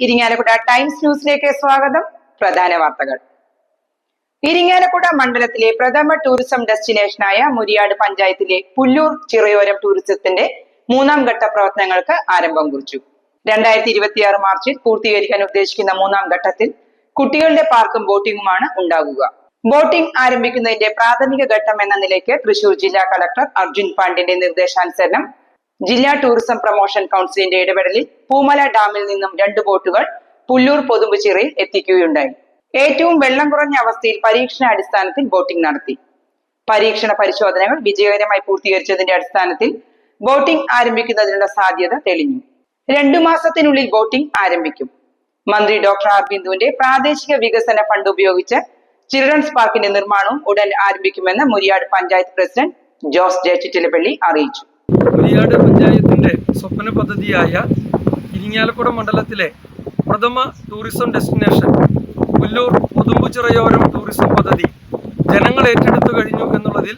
Irinjalakuda times ന്യൂസിലേക്ക് സ്വാഗതം. പ്രധാന വാർത്തകൾ. ഇരിങ്ങാലക്കുട മണ്ഡലത്തിലെ പ്രഥമ ടൂറിസം ഡെസ്റ്റിനേഷനായ മുരിയാട് പഞ്ചായത്തിലെ പുല്ലൂർ ചിറയോരം ടൂറിസത്തിന്റെ മൂന്നാം ഘട്ട പ്രവർത്തനങ്ങൾക്ക് ആരംഭം കുറിച്ചു. രണ്ടായിരത്തി ഇരുപത്തിയാറ് മാർച്ചിൽ പൂർത്തീകരിക്കാൻ ഉദ്ദേശിക്കുന്ന മൂന്നാം ഘട്ടത്തിൽ കുട്ടികളുടെ പാർക്കും ബോട്ടിംഗുമാണ് ഉണ്ടാകുക ബോട്ടിംഗ് ആരംഭിക്കുന്നതിന്റെ പ്രാഥമിക ഘട്ടം എന്ന നിലയ്ക്ക് തൃശൂർ ജില്ലാ കളക്ടർ അർജുൻ പാണ്ഡ്യന്റെ നിർദ്ദേശാനുസരണം ജില്ലാ ടൂറിസം പ്രൊമോഷൻ കൗൺസിലിന്റെ ഇടപെടലിൽ പൂമല ഡാമിൽ നിന്നും രണ്ട് ബോട്ടുകൾ പുല്ലൂർ പൊതുമ്പുചിറയിൽ എത്തിക്കുകയുണ്ടായി. ഏറ്റവും വെള്ളം കുറഞ്ഞ അവസ്ഥയിൽ പരീക്ഷണാടിസ്ഥാനത്തിൽ ബോട്ടിംഗ് നടത്തി. പരീക്ഷണ പരിശോധനകൾ വിജയകരമായി പൂർത്തീകരിച്ചതിന്റെ അടിസ്ഥാനത്തിൽ ബോട്ടിംഗ് ആരംഭിക്കുന്നതിനുള്ള സാധ്യത തെളിഞ്ഞു. രണ്ടു മാസത്തിനുള്ളിൽ ബോട്ടിംഗ് ആരംഭിക്കും. മന്ത്രി ഡോക്ടർ ആർ ബിന്ദുവിന്റെ പ്രാദേശിക വികസന ഫണ്ട് ഉപയോഗിച്ച് ചിൽഡ്രൻസ് പാർക്കിന്റെ നിർമ്മാണവും ഉടൻ ആരംഭിക്കുമെന്ന് മുരിയാട് പഞ്ചായത്ത് പ്രസിഡന്റ് ജോസ് ജെ അറിയിച്ചു. മുരിയാട് പഞ്ചായത്തിന്റെ സ്വപ്ന പദ്ധതിയായ ഇരിങ്ങാലക്കുട മണ്ഡലത്തിലെ പ്രഥമ ടൂറിസം ഡെസ്റ്റിനേഷൻ പുല്ലൂർ പുതുമ്പുചിറയോരം ടൂറിസം പദ്ധതി ജനങ്ങൾ ഏറ്റെടുത്തു കഴിഞ്ഞു എന്നുള്ളതിൽ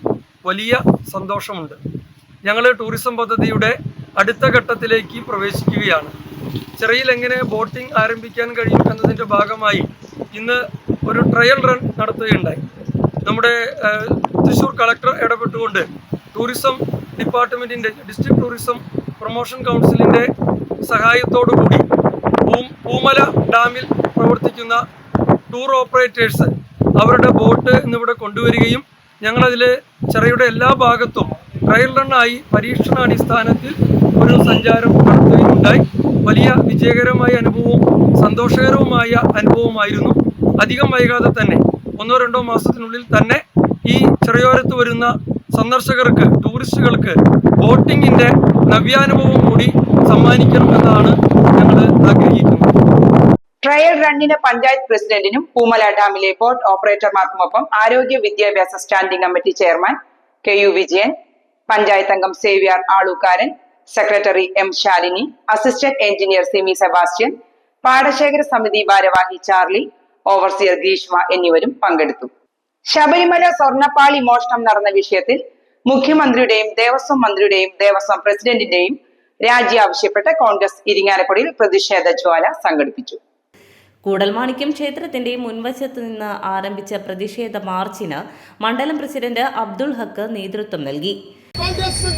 വലിയ സന്തോഷമുണ്ട്. ഞങ്ങൾ ടൂറിസം പദ്ധതിയുടെ അടുത്ത ഘട്ടത്തിലേക്ക് പ്രവേശിക്കുകയാണ്. ചിറയിൽ എങ്ങനെ ബോട്ടിംഗ് ആരംഭിക്കാൻ കഴിയും എന്നതിന്റെ ഭാഗമായി ഇന്ന് ഒരു ട്രയൽ റൺ നടത്തുകയുണ്ടായി. നമ്മുടെ തൃശ്ശൂർ കളക്ടർ ഇടപെട്ടുകൊണ്ട് ടൂറിസം ഡിപ്പാർട്ട്മെന്റിന്റെ ഡിസ്ട്രിക്ട് ടൂറിസം പ്രൊമോഷൻ കൗൺസിലിന്റെ സഹായത്തോടു കൂടി പൂ- പൂമല ഡാമിൽ പ്രവർത്തിക്കുന്ന ടൂർ ഓപ്പറേറ്റേഴ്സ് അവരുടെ ബോട്ട് എന്നിവിടെ കൊണ്ടുവരികയും ഞങ്ങളതിൽ ചിറയുടെ എല്ലാ ഭാഗത്തും ട്രയൽ റണ്ണായി പരീക്ഷണാടിസ്ഥാനത്തിൽ ഒരു സഞ്ചാരം നടത്തുകയുണ്ടായി. വലിയ വിജയകരമായ അനുഭവവും സന്തോഷകരവുമായ അനുഭവമായിരുന്നു അധികം വൈകാതെ തന്നെ ഒന്നോ രണ്ടോ മാസത്തിനുള്ളിൽ തന്നെ ഈ ചിറയോരത്ത് വരുന്ന സന്ദർശകർക്ക് ടൂറിസ്റ്റുകൾക്ക് ബോട്ടിങ്ങിന്റെ നവ്യാനുഭവം കൂടി സമ്മാനിക്കണമെന്നാണ് ഞങ്ങൾ ആഗ്രഹിക്കുന്നത്. ട്രയൽ റണ്ണിന് പഞ്ചായത്ത് പ്രസിഡന്റിനും പൂമല ഡാമിലെ ബോട്ട് ഓപ്പറേറ്റർമാർക്കുമൊപ്പം ആരോഗ്യ വിദ്യാഭ്യാസ standing committee chairman K U Vijayan panchayat അംഗം Xavier Alookkaran secretary M Shalini assistant engineer Simi Sebastian പാടശേഖര സമിതി ഭാരവാഹി ചാർലി ഓവർസിയർ ഗ്രീഷ്മ എന്നിവരും പങ്കെടുത്തു. ശബരിമല സ്വർണപ്പാളി മോഷണം നടന്ന വിഷയത്തിൽ മുഖ്യമന്ത്രിയുടെയും ദേവസ്വം മന്ത്രിയുടെയും ദേവസ്വം പ്രസിഡന്റിന്റെയും രാജി ആവശ്യപ്പെട്ട് കോൺഗ്രസ് ഇരിങ്ങാലക്കുടിയിൽ പ്രതിഷേധ ജ്വാല സംഘടിപ്പിച്ചു. കൂടൽമാണിക്യം ക്ഷേത്രത്തിന്റെ മുൻവശത്ത് നിന്ന് ആരംഭിച്ച പ്രതിഷേധ മാർച്ചിന് മണ്ഡലം പ്രസിഡന്റ് അബ്ദുൾ ഹക്ക് നേതൃത്വം നൽകി. കോൺഗ്രസ്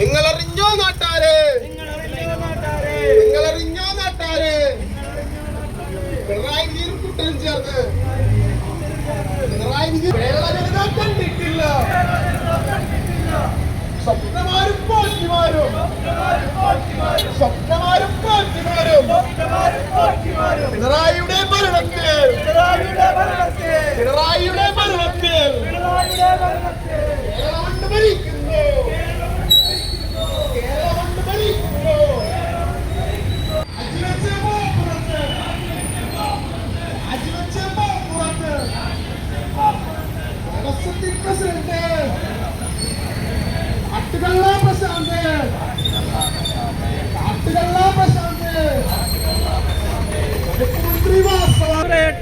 നിങ്ങൾ അറിഞ്ഞോ നാട്ടിൽ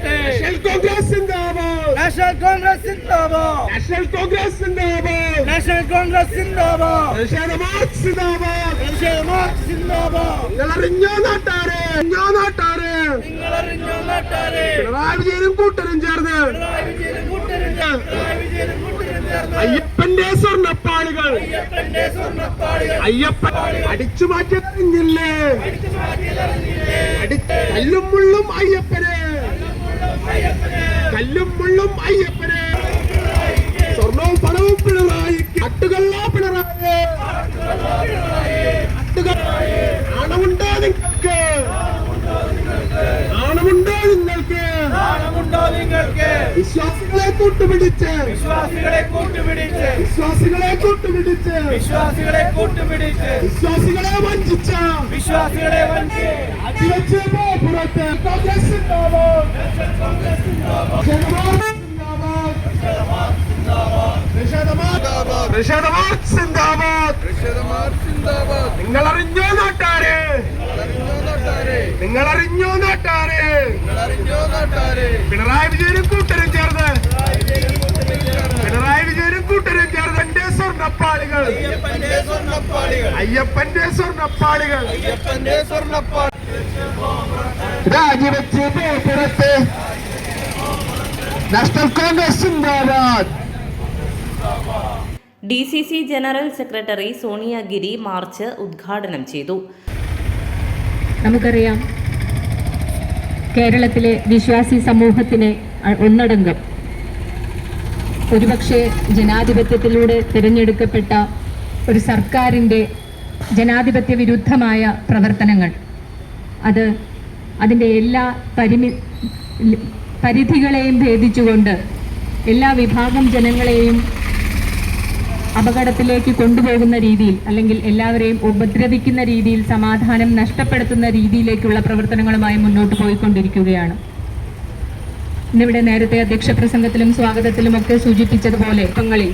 നാഷണൽ കോൺഗ്രസ് സിന്ദാബാദ് നാഷണൽ കോൺഗ്രസ് സിന്ദാബാദ് നാഷണൽ കോൺഗ്രസ് സിന്ദാബാദ് നാഷണൽ കോൺഗ്രസ് സിന്ദാബാദ് സിന്ദാബാദ് സിന്ദാബാദ് നിങ്ങൾ അറിഞ്ഞോ നാട്ടാരെ? അറിഞ്ഞോ നാട്ടാരെ? നിങ്ങൾ അറിഞ്ഞോ നാട്ടാരെ? പിണറായി വിജയനും കൂട്ടരും ചേർന്ന്. അയ്യപ്പന്റെ സ്വർണപ്പാളികൾ. അയ്യപ്പൻ അടിച്ചു മാറ്റി അറിഞ്ഞില്ലേ അടിച്ചു മാറ്റിയതറിഞ്ഞില്ലേ? അടി കല്ലും മുള്ളും അയ്യപ്പനെ. കല്ലും മുള്ളും അയ്യപ്പനെ. സ്വർണവും പണവും പിണറായി. അട്ടുകള്ള പിണറായി. അട്ടുകൾ ആണമുണ്ടോ നിങ്ങൾക്ക് ആണമുണ്ടോ നാണമുണ്ടോ നിങ്ങൾക്ക്? വിശ്വാസികളെ കൂട്ടുപിടിച്ച്. വിശ്വാസികളെ കൂട്ടുപിടിച്ച്. വിശ്വാസികളെ കൂട്ടുപിടിച്ച്. വിശ്വാസികളെ കൂട്ടുപിടിച്ച്. വിശ്വാസികളെ വഞ്ചിച്ച. വിശ്വാസികളെ വഞ്ചിച്ച്. പുറത്ത് കോൺഗ്രസ് ഉണ്ടാവും സിന്ദാബാദ്. നിങ്ങൾ അറിഞ്ഞോ നാട്ടാരെ? നിങ്ങൾ അറിഞ്ഞോ നാട്ടാരെ? പിണറായി വിജയനും കൂട്ടരും ചേർന്ന്. പിണറായി വിജയനും കൂട്ടരും ചേർന്ന് എന്റെ സ്വർണപ്പാളികൾ. അയ്യപ്പന്റെ സ്വർണപ്പാളികൾ. അയ്യപ്പന്റെ സ്വർണപ്പാളി രാജിവെച്ച് പുറത്ത് നാഷണൽ കോൺഗ്രസ് സിന്ദാബാദ്. D C C general secretary Sonia Giri march ഉദ്ഘാടനം ചെയ്തു. നമുക്കറിയാം കേരളത്തിലെ വിശ്വാസി സമൂഹത്തിന് ഒന്നടങ്കം. ഒരുപക്ഷെ ജനാധിപത്യത്തിലൂടെ തിരഞ്ഞെടുക്കപ്പെട്ട ഒരു സർക്കാരിന്റെ ജനാധിപത്യ വിരുദ്ധമായ പ്രവർത്തനങ്ങൾ. അത് അതിന്റെ എല്ലാ പരിമി പരിധികളെയും ഭേദിച്ചുകൊണ്ട് എല്ലാ വിഭാഗം ജനങ്ങളെയും അപകടത്തിലേക്ക് കൊണ്ടുപോകുന്ന രീതിയിൽ അല്ലെങ്കിൽ എല്ലാവരെയും ഉപദ്രവിക്കുന്ന രീതിയിൽ സമാധാനം നഷ്ടപ്പെടുത്തുന്ന രീതിയിലേക്കുള്ള പ്രവർത്തനങ്ങളുമായി മുന്നോട്ട് പോയിക്കൊണ്ടിരിക്കുകയാണ്. ഇന്നിവിടെ നേരത്തെ അധ്യക്ഷ പ്രസംഗത്തിലും സ്വാഗതത്തിലുമൊക്കെ സൂചിപ്പിച്ചതുപോലെ പങ്ങളിൽ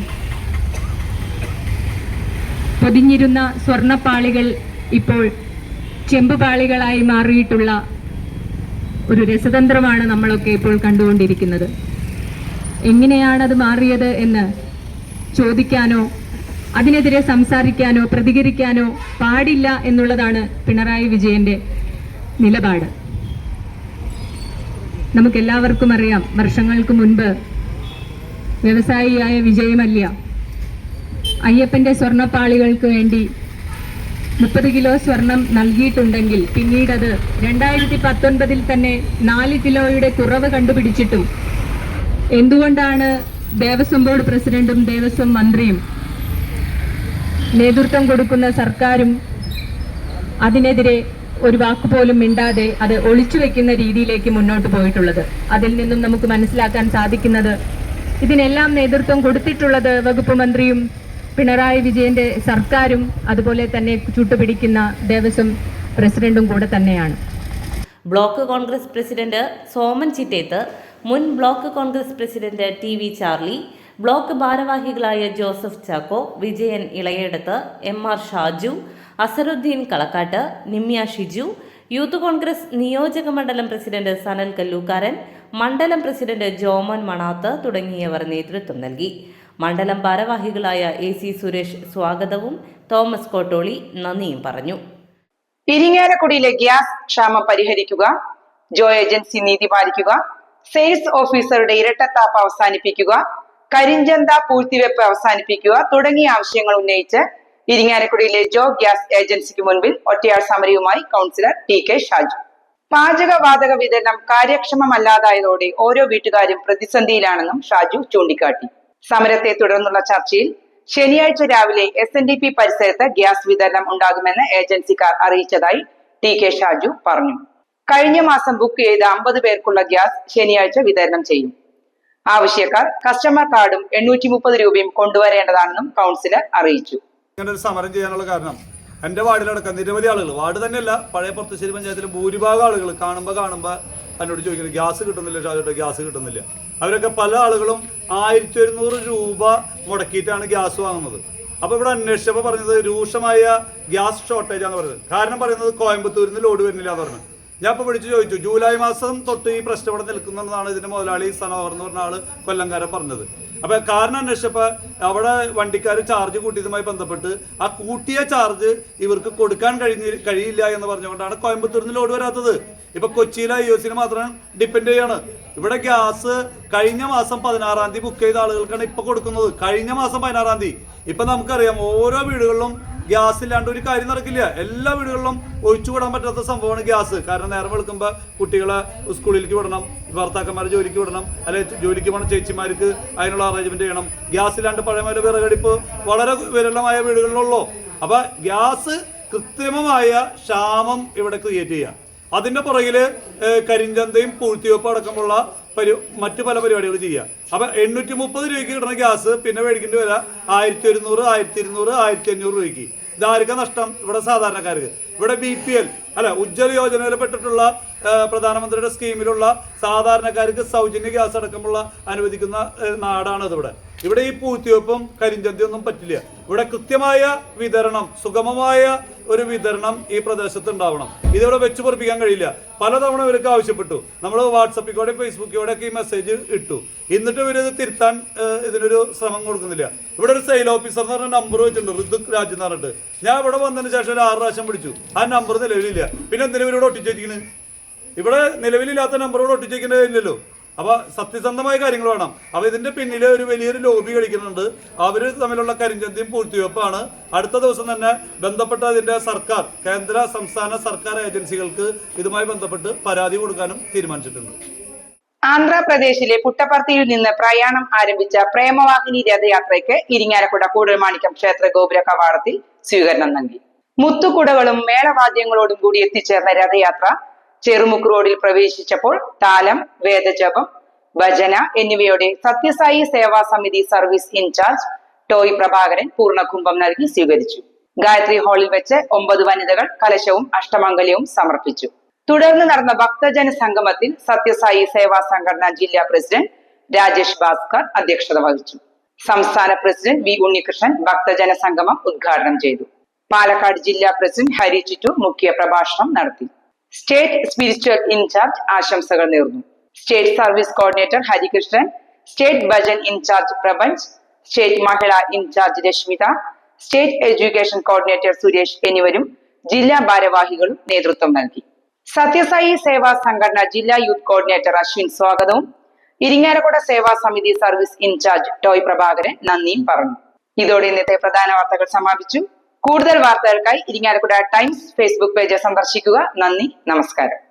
പൊതിഞ്ഞിരുന്ന സ്വർണപ്പാളികൾ ഇപ്പോൾ ചെമ്പുപാളികളായി മാറിയിട്ടുള്ള ഒരു രസതന്ത്രമാണ് നമ്മളൊക്കെ ഇപ്പോൾ കണ്ടുകൊണ്ടിരിക്കുന്നത്. എങ്ങനെയാണത് മാറിയത് എന്ന് ചോദിക്കാനോ അതിനെതിരെ സംസാരിക്കാനോ പ്രതികരിക്കാനോ പാടില്ല എന്നുള്ളതാണ് പിണറായി വിജയന്റെ നിലപാട്. നമുക്കെല്ലാവർക്കും അറിയാം വർഷങ്ങൾക്ക് മുൻപ് വ്യവസായിയായ വിജയമല്യ. അയ്യപ്പന്റെ സ്വർണപ്പാളികൾക്ക് വേണ്ടി മുപ്പത് കിലോ സ്വർണം നൽകിയിട്ടുണ്ടെങ്കിൽ പിന്നീട് അത് രണ്ടായിരത്തി പത്തൊൻപതിൽ തന്നെ നാല് കിലോയുടെ കുറവ് കണ്ടുപിടിച്ചിട്ടും. എന്തുകൊണ്ടാണ് ദേവസ്വം ബോർഡ് പ്രസിഡന്റും ദേവസ്വം മന്ത്രിയും നേതൃത്വം കൊടുക്കുന്ന സർക്കാരും അതിനെതിരെ ഒരു വാക്കുപോലും മിണ്ടാതെ അത് ഒളിച്ചു വെക്കുന്ന രീതിയിലേക്ക് മുന്നോട്ട് പോയിട്ടുള്ളത്. അതിൽ നിന്നും നമുക്ക് മനസ്സിലാക്കാൻ സാധിക്കുന്നത് ഇതിനെല്ലാം നേതൃത്വം കൊടുത്തിട്ടുള്ളത് വകുപ്പ് മന്ത്രിയും പിണറായി വിജയന്റെ സർക്കാരും അതുപോലെ തന്നെ ചുട്ടുപിടിക്കുന്ന ദേവസ്വം പ്രസിഡന്റും കൂടെ തന്നെയാണ്. Block Congress president Soman Chittethu മുൻ block Congress president T V Charlie block ഭാരവാഹികളായ Joseph Chacko Vijayan Elayeduthu M R Shaju Azharuddin Kalakkattu Nimya Shiju youth Congress നിയോജക മണ്ഡലം പ്രസിഡന്റ് സനൽ കല്ലൂക്കാരൻ മണ്ഡലം പ്രസിഡന്റ് ജോമൻ മണാത്ത് തുടങ്ങിയവർ നേതൃത്വം നൽകി. മണ്ഡലം ഭാരവാഹികളായ എ സി സുരേഷ് സ്വാഗതവും തോമസ് കോട്ടോളി നന്ദിയും പറഞ്ഞു. ഇരിങ്ങാലക്കുടിയിലെ ഗ്യാസ് ക്ഷാമം പരിഹരിക്കുക ജോ ഏജൻസി നീതി പാലിക്കുക സെയിൽസ് ഓഫീസറുടെ ഇരട്ടത്താപ്പ് അവസാനിപ്പിക്കുക. കരിഞ്ചന്ത പൂഴ്ത്തിവെപ്പ് അവസാനിപ്പിക്കുക. തുടങ്ങിയ ആവശ്യങ്ങൾ ഉന്നയിച്ച് ഇരിങ്ങാലക്കുടിയിലെ ജോ ഗ്യാസ് ഏജൻസിക്ക് മുൻപിൽ ഒറ്റയാൾ സമരവുമായി കൗൺസിലർ ടി കെ ഷാജു. പാചകവാതക വിതരണം കാര്യക്ഷമമല്ലാതായതോടെ ഓരോ വീട്ടുകാരും പ്രതിസന്ധിയിലാണെന്നും ഷാജു ചൂണ്ടിക്കാട്ടി. സമരത്തെ തുടർന്നുള്ള ചർച്ചയിൽ ശനിയാഴ്ച രാവിലെ എസ് എൻ ഡി പി പരിസരത്ത് ഗ്യാസ് വിതരണം ഉണ്ടാകുമെന്ന് ഏജൻസിക്കാർ അറിയിച്ചതായി ടി കെ ഷാജു പറഞ്ഞു. കഴിഞ്ഞ മാസം ബുക്ക് ചെയ്ത അമ്പത് പേർക്കുള്ള ഗ്യാസ് ശനിയാഴ്ച വിതരണം ചെയ്യും. ആവശ്യക്കാർ കസ്റ്റമർ കാർഡും എണ്ണൂറ്റി മുപ്പത് രൂപയും കൊണ്ടുവരേണ്ടതാണെന്നും കൗൺസിലർ അറിയിച്ചു. സമരം ചെയ്യാനുള്ള കാരണം എന്റെ വാർഡിലടക്കം നിരവധി ആളുകൾ വാർഡ് തന്നെയല്ല പഴയ പുറത്തുശ്ശേരി പഞ്ചായത്തിലെ ഭൂരിഭാഗം ആളുകൾ കാണുമ്പോൾ കാണുമ്പോൾ എന്നോട് ചോദിക്കുന്നത് ഗ്യാസ് കിട്ടുന്നില്ല ഷാജോട്ടെ ഗ്യാസ് കിട്ടുന്നില്ല. അവരൊക്കെ പല ആളുകളും ആയിരത്തി ഒരുന്നൂറ് രൂപ മുടക്കിയിട്ടാണ് ഗ്യാസ് വാങ്ങുന്നത്. അപ്പോൾ ഇവിടെ അന്വേഷിച്ചപ്പോൾ പറഞ്ഞത് രൂക്ഷമായ ഗ്യാസ് ഷോർട്ടേജ് ആണ് പറഞ്ഞത്. കാരണം പറയുന്നത് കോയമ്പത്തൂരിൽ നിന്ന് ലോഡ് വരുന്നില്ല എന്ന് പറഞ്ഞു. ഞാൻ ഇപ്പോൾ വിളിച്ചു ചോദിച്ചു ജൂലൈ മാസം തൊട്ട് ഈ പ്രശ്നം ഇവിടെ നിൽക്കുന്നതാണ് ഇതിന്റെ മുതലാളി സനോഹർ എന്ന് പറഞ്ഞ ആൾ കൊല്ലംകാരൻ പറഞ്ഞത്. അപ്പൊ കാരണം അന്വേഷിച്ചപ്പോ അവിടെ വണ്ടിക്കാർ ചാർജ് കൂട്ടിയതുമായി ബന്ധപ്പെട്ട് ആ കൂട്ടിയ ചാർജ് ഇവർക്ക് കൊടുക്കാൻ കഴിഞ്ഞ കഴിയില്ല എന്ന് പറഞ്ഞുകൊണ്ടാണ് കോയമ്പത്തൂരിൽ നിന്ന് ലോഡ് വരാത്തത്. ഇപ്പൊ കൊച്ചിയിലെ ഐ ഒസിന് മാത്രം ഡിപ്പെൻഡ് ചെയ്യാണ്. ഇവിടെ ഗ്യാസ് കഴിഞ്ഞ മാസം പതിനാറാം തീയതി ബുക്ക് ചെയ്ത ആളുകൾക്കാണ് ഇപ്പൊ കൊടുക്കുന്നത്. കഴിഞ്ഞ മാസം പതിനാറാം തീയതി. ഇപ്പൊ നമുക്കറിയാം ഓരോ വീടുകളിലും ഗ്യാസ് ഇല്ലാണ്ട് ഒരു കാര്യം നടക്കില്ല. എല്ലാ വീടുകളിലും ഒഴിച്ചുകൂടാൻ പറ്റാത്ത സംഭവമാണ് ഗ്യാസ്. കാരണം നേരം വെളുക്കുമ്പോൾ കുട്ടികളെ സ്കൂളിലേക്ക് വിടണം ഭർത്താക്കന്മാരെ ജോലിക്ക് വിടണം അല്ലെങ്കിൽ ജോലിക്ക് പോകണം ചേച്ചിമാർക്ക് അതിനുള്ള അറേഞ്ച്മെന്റ് ചെയ്യണം. ഗ്യാസ് ഇല്ലാണ്ട് പഴമയിലെ വിറകടിപ്പ് വളരെ വിരളമായ വീടുകളിലുള്ളൂ. അപ്പൊ ഗ്യാസ് കൃത്രിമമായ ക്ഷാമം ഇവിടെ ക്രിയേറ്റ് ചെയ്യുക അതിന്റെ പുറകിൽ കരിഞ്ചന്തയും പൂഴ്ത്തിവെപ്പ് അടക്കമുള്ള പരി മറ്റു പല പരിപാടികൾ ചെയ്യുക അപ്പൊ എണ്ണൂറ്റി മുപ്പത് രൂപയ്ക്ക് കിട്ടുന്ന ഗ്യാസ് പിന്നെ മേടിക്കേണ്ടി വരാ ആയിരത്തി ഒരുന്നൂറ് ആയിരത്തി ഇരുന്നൂറ് ആയിരത്തി അഞ്ഞൂറ് രൂപയ്ക്ക്. ഇതാർക്കാ നഷ്ടം? ഇവിടെ സാധാരണക്കാർക്ക്. ഇവിടെ ബി പി എൽ അല്ല ഉജ്ജ്വല യോജനയിൽ പെട്ടിട്ടുള്ള പ്രധാനമന്ത്രിയുടെ സ്കീമിലുള്ള സാധാരണക്കാർക്ക് സൗജന്യ ഗ്യാസ് അടക്കമുള്ള അനുവദിക്കുന്ന നാടാണ് ഇതിവിടെ ഇവിടെ. ഈ പൂത്തിവെപ്പും കരിഞ്ചന്തയും ഒന്നും പറ്റില്ല. ഇവിടെ കൃത്യമായ വിതരണം സുഗമമായ ഒരു വിതരണം ഈ പ്രദേശത്ത് ഉണ്ടാവണം ഇതിവിടെ വെച്ച് പൊറപ്പിക്കാൻ കഴിയില്ല. പലതവണ ഇവർക്ക് ആവശ്യപ്പെട്ടു. നമ്മൾ വാട്സപ്പിൽ ഫേസ്ബുക്കിലൂടെ ഒക്കെ ഈ മെസ്സേജ് ഇട്ടു. എന്നിട്ട് ഇവരിത് തിരുത്താൻ ഇതിനൊരു ശ്രമം കൊടുക്കുന്നില്ല. ഇവിടെ ഒരു സെയിൽ ഓഫീസർ എന്ന് പറഞ്ഞ നമ്പർ വെച്ചിട്ടുണ്ട്. ഋതുക് രാജ് എന്ന് പറഞ്ഞിട്ട്. ഞാൻ ഇവിടെ വന്നതിന് ശേഷം ഒരു ആറ് പ്രാവശ്യം പിടിച്ചു ആ നമ്പർ നിലവിലില്ല. പിന്നെ എന്തിനും ഇവരോട് ഒട്ടിച്ചിരിക്കുന്നത് ഇവിടെ നിലവിലില്ലാത്ത നമ്പറോട് ഒട്ടിച്ചേക്കേണ്ടതില്ലല്ലോ. അപ്പൊ സത്യസന്ധമായ കാര്യങ്ങൾ വേണം. അപ്പൊ ഇതിന്റെ പിന്നിലെ ഒരു വലിയൊരു ലോബി കളിക്കുന്നുണ്ട്. അവർ തമ്മിലുള്ള കരിഞ്ചന്തയും പൂർത്തിവെപ്പാണ് അടുത്ത ദിവസം തന്നെ ബന്ധപ്പെട്ട അതിന്റെ സർക്കാർ കേന്ദ്ര സംസ്ഥാന സർക്കാർ ഏജൻസികൾക്ക് ഇതുമായി ബന്ധപ്പെട്ട് പരാതി കൊടുക്കാനും തീരുമാനിച്ചിട്ടുണ്ട്. ആന്ധ്രാപ്രദേശിലെ പുട്ടപ്പർത്തിയിൽ നിന്ന് പ്രയാണം ആരംഭിച്ച പ്രേമവാഹിനി രഥയാത്രയ്ക്ക് ഇരിങ്ങാലക്കുട കൂടൽമാണിക്യം ക്ഷേത്ര ഗോപുര കവാടത്തിൽ സ്വീകരണം നൽകി. മുത്തുകുടകളും മേളവാദ്യങ്ങളോടും കൂടി എത്തിച്ചേർന്ന രഥയാത്ര ചെറുമുക്ക് റോഡിൽ പ്രവേശിച്ചപ്പോൾ താലം വേദജപം ഭജന എന്നിവയുടെ സത്യസായി സേവാ സമിതി സർവീസ് ഇൻചാർജ് ടോയ് പ്രഭാകരൻ പൂർണകുംഭം നൽകി സ്വീകരിച്ചു. ഗായത്രി ഹാളിൽ വെച്ച് ഒമ്പത് വനിതകൾ കലശവും അഷ്ടമംഗല്യവും സമർപ്പിച്ചു. തുടർന്ന് നടന്ന ഭക്തജന സംഗമത്തിൽ സത്യസായി സേവാ സംഘടന ജില്ലാ പ്രസിഡന്റ് രാജേഷ് ഭാസ്കർ അധ്യക്ഷത വഹിച്ചു. സംസ്ഥാന പ്രസിഡന്റ് വി ഉണ്ണികൃഷ്ണൻ ഭക്തജന സംഗമം ഉദ്ഘാടനം ചെയ്തു. പാലക്കാട് ജില്ലാ പ്രസിഡന്റ് ഹരി ചിറ്റു മുഖ്യ പ്രഭാഷണം നടത്തി. സ്റ്റേറ്റ് സ്പിരിച്വൽ ഇൻചാർജ് ആശംസകൾ നേർന്നു. State service coordinator Harikrishnan state bhajan incharge Prapanch state Mahila incharge Rashmitha state education coordinator Suresh എന്നിവരും ജില്ലാ ഭാരവാഹികളും നേതൃത്വം നൽകി. സത്യസായി സേവാ സംഘടന ജില്ലാ യൂത്ത് കോർഡിനേറ്റർ അശ്വിൻ സ്വാഗതവും. ഇരിങ്ങാലക്കുട സേവാ സമിതി സർവീസ് ഇൻചാർജ് ടോയ് പ്രഭാകരൻ നന്ദിയും പറഞ്ഞു. ഇതോടെ ഇന്നത്തെ പ്രധാന വാർത്തകൾ സമാപിച്ചു. കൂടുതൽ വാർത്തകൾക്കായി ഇരിങ്ങാലക്കുട ടൈംസ് ഫേസ്ബുക്ക് പേജ് സന്ദർശിക്കുക. നന്ദി. നമസ്കാരം.